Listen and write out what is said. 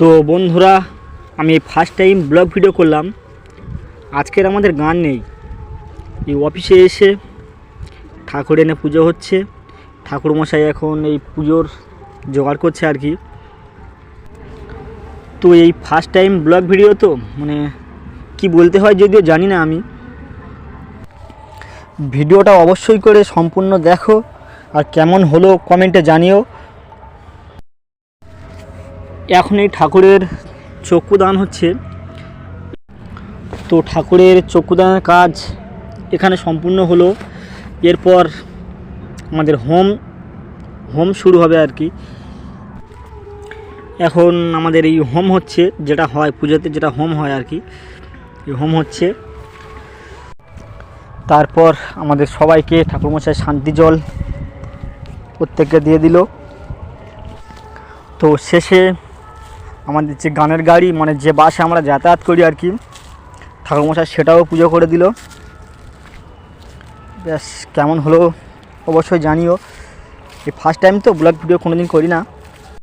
তো বন্ধুরা, আমি ফার্স্ট টাইম ব্লগ ভিডিও করলাম। আজকের আমাদের গান নেই। এই অফিসে এসে ঠাকুর এনে পুজো হচ্ছে। ঠাকুর মশাই এখন এই পুজোর জোগাড় করছে আর কি। তো এই ফার্স্ট টাইম ব্লগ ভিডিও তো মানে কি বলতে হয় যদিও জানি না আমি। ভিডিওটা অবশ্যই করে সম্পূর্ণ দেখো। আর কেমন হলো কমেন্টে জানিও। এখন এই ঠাকুরের চক্ষুদান হচ্ছে। তো ঠাকুরের চক্ষুদানের কাজ এখানে সম্পূর্ণ হলো। এরপর আমাদের হোম হোম শুরু হবে আর কি। এখন আমাদের এই হোম হচ্ছে, যেটা হয়, পুজোতে যেটা হোম হয় আর কি, এই হোম হচ্ছে। তারপর আমাদের সবাইকে ঠাকুরমশাই শান্তি জল প্রত্যেককে দিয়ে দিল। তো শেষে আমাদের যে গানের গাড়ি মানে যে বাসে আমরা যাতায়াত করি আর কি, ঠাকুরমশাই সেটাও পুজো করে দিল। ব্যাস, কেমন হলো অবশ্যই জানিও। এই ফার্স্ট টাইম তো ব্লগ ভিডিও কোনো দিন করি না।